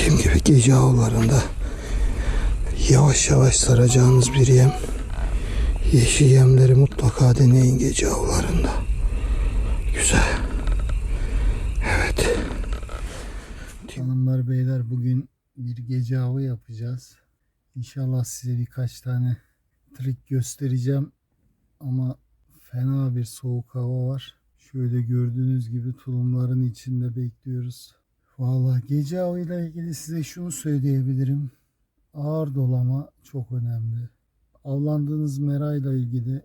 Dediğim gibi gece avlarında yavaş yavaş saracağınız bir yem. Yeşil yemleri mutlaka deneyin gece avlarında. Güzel. Evet. Hanımlar beyler bugün bir gece avı yapacağız. İnşallah size birkaç tane trik göstereceğim. Ama fena bir soğuk hava var. Şöyle gördüğünüz gibi tulumların içinde bekliyoruz. Vallahi gece avıyla ilgili size şunu söyleyebilirim. Ağır dolama çok önemli. Avlandığınız merayla ilgili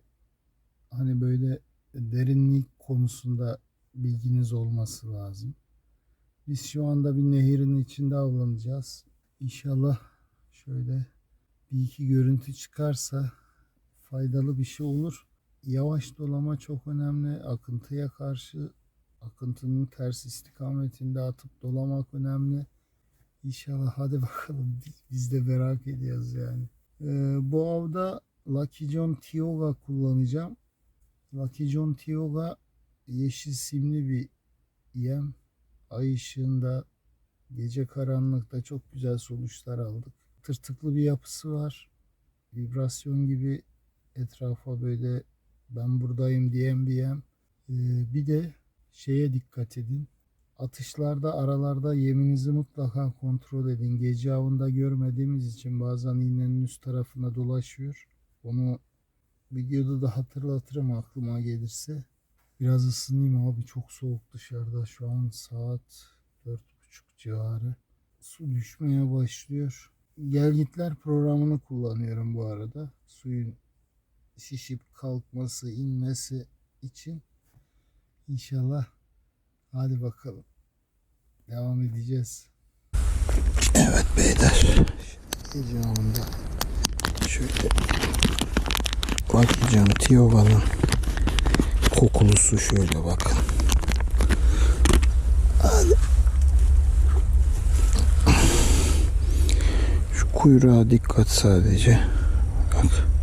hani böyle derinlik konusunda bilginiz olması lazım. Biz şu anda bir nehirin içinde avlanacağız. İnşallah şöyle bir iki görüntü çıkarsa faydalı bir şey olur. Yavaş dolama çok önemli. Akıntıya karşı akıntının ters istikametinde atıp dolamak önemli. İnşallah hadi bakalım biz de merak ediyoruz yani. Ee, bu avda Lucky John Tioga kullanacağım. Lucky John Tioga yeşil simli bir yem. Ay ışığında gece karanlıkta çok güzel sonuçlar aldık. Tırtıklı bir yapısı var. Vibrasyon gibi etrafa böyle ben buradayım diyen bir yem. Ee, bir de şeye dikkat edin. Atışlarda aralarda yeminizi mutlaka kontrol edin. Gece avında görmediğimiz için bazen iğnenin üst tarafına dolaşıyor. Onu videoda da hatırlatırım aklıma gelirse. Biraz ısınayım abi çok soğuk dışarıda. Şu an saat 4.30 civarı. Su düşmeye başlıyor. Gelgitler programını kullanıyorum bu arada. Suyun şişip kalkması, inmesi için. İnşallah hadi bakalım. Devam edeceğiz. Evet beyler. Gece avında şöyle bakacağım Tiova'nın kokulusu şöyle bakın. Hadi. Şu kuyruğa dikkat sadece. Bak.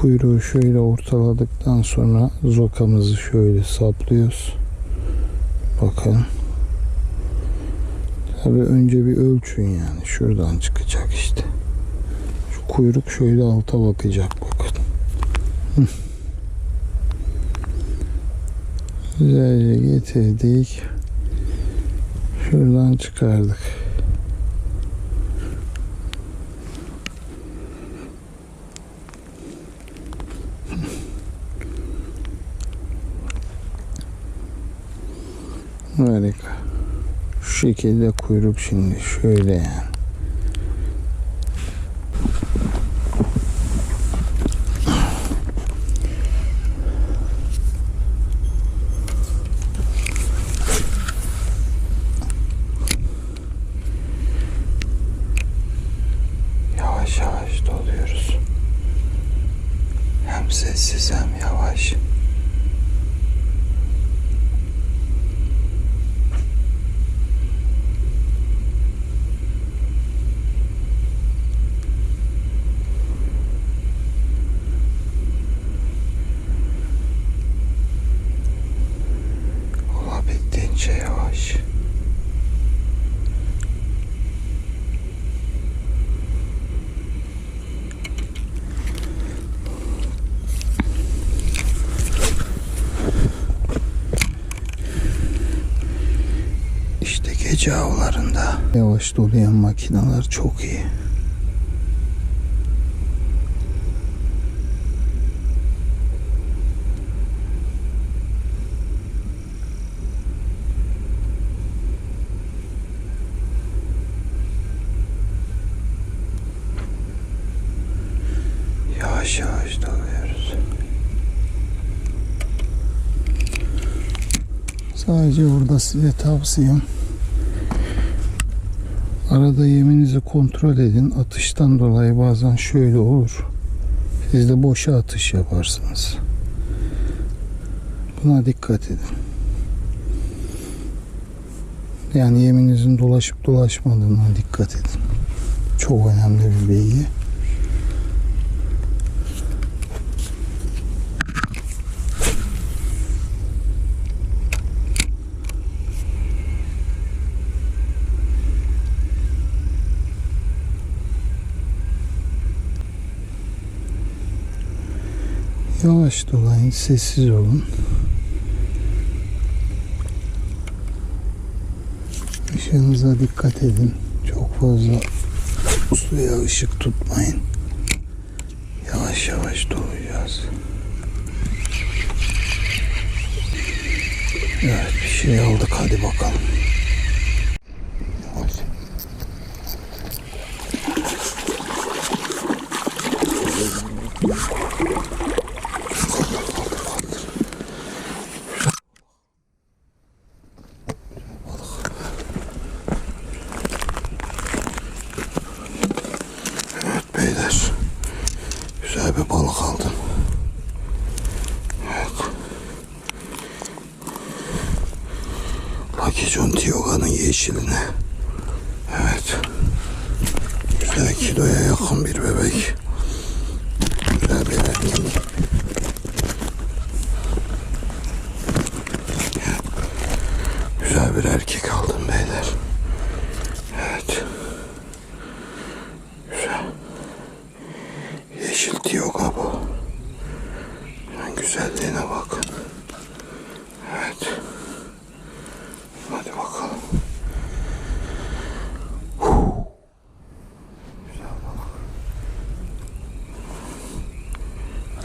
Kuyruğu şöyle ortaladıktan sonra zokamızı şöyle saplıyoruz. Bakın. Tabii önce bir ölçün yani. Şuradan çıkacak işte. Şu kuyruk şöyle alta bakacak bakın. Güzelce getirdik. Şuradan çıkardık. Harika. Şu şekilde kuyruk şimdi şöyle yani. Yavaş yavaş doluyoruz. Hem sessiz hem yavaş. Olabildiğince yavaş. İşte gece avlarında yavaş dolayan makineler çok iyi. Yavaş yavaş doluyoruz. Sadece burada size tavsiyem arada yeminizi kontrol edin. Atıştan dolayı bazen şöyle olur. Siz de boşa atış yaparsınız. Buna dikkat edin. Yani yeminizin dolaşıp dolaşmadığına dikkat edin. Çok önemli bir bilgi. Yavaş dolayın, sessiz olun. Işığınıza dikkat edin. Çok fazla suya ışık tutmayın. Yavaş yavaş dolayacağız. Evet bir şey aldık hadi bakalım. Yavaş. Bir balık aldım. Evet. Lucky John yeşiline. Evet. Güzel kiloya yakın bir bebek. Güzel bir erkek. Güzel bir erkek aldım beyler. Evet. Güzel. Yeşil tiyoga bu. Yani güzelliğine bakın. Evet. Hadi bakalım. Huu. Güzel balık.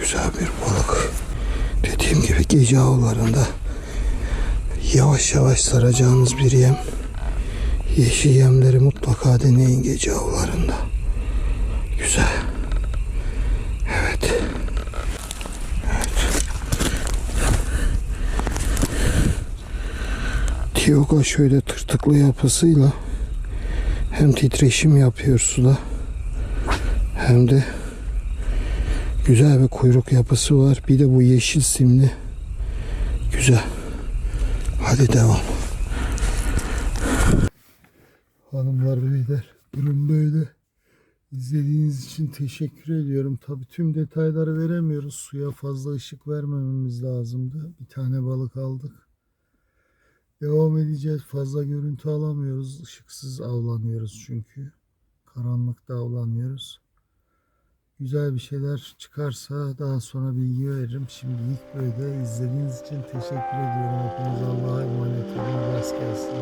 Güzel bir balık. Dediğim gibi gece avlarında yavaş yavaş saracağınız bir yem. Yeşil yemleri mutlaka deneyin gece avlarında. Güzel. Evet. Evet. Tioga şöyle tırtıklı yapısıyla hem titreşim yapıyor suda hem de güzel bir kuyruk yapısı var. Bir de bu yeşil simli. Güzel. Hadi devam. Hanımlar beyler durum böyle. İzlediğiniz için teşekkür ediyorum. Tabii tüm detayları veremiyoruz. Suya fazla ışık vermememiz lazımdı. Bir tane balık aldık. Devam edeceğiz. Fazla görüntü alamıyoruz. Işıksız avlanıyoruz çünkü. Karanlıkta avlanıyoruz. Güzel bir şeyler çıkarsa daha sonra bilgi veririm. Şimdilik böyle. İzlediğiniz için teşekkür ediyorum. Hepiniz Allah'a emanet olun. Rast gelsin.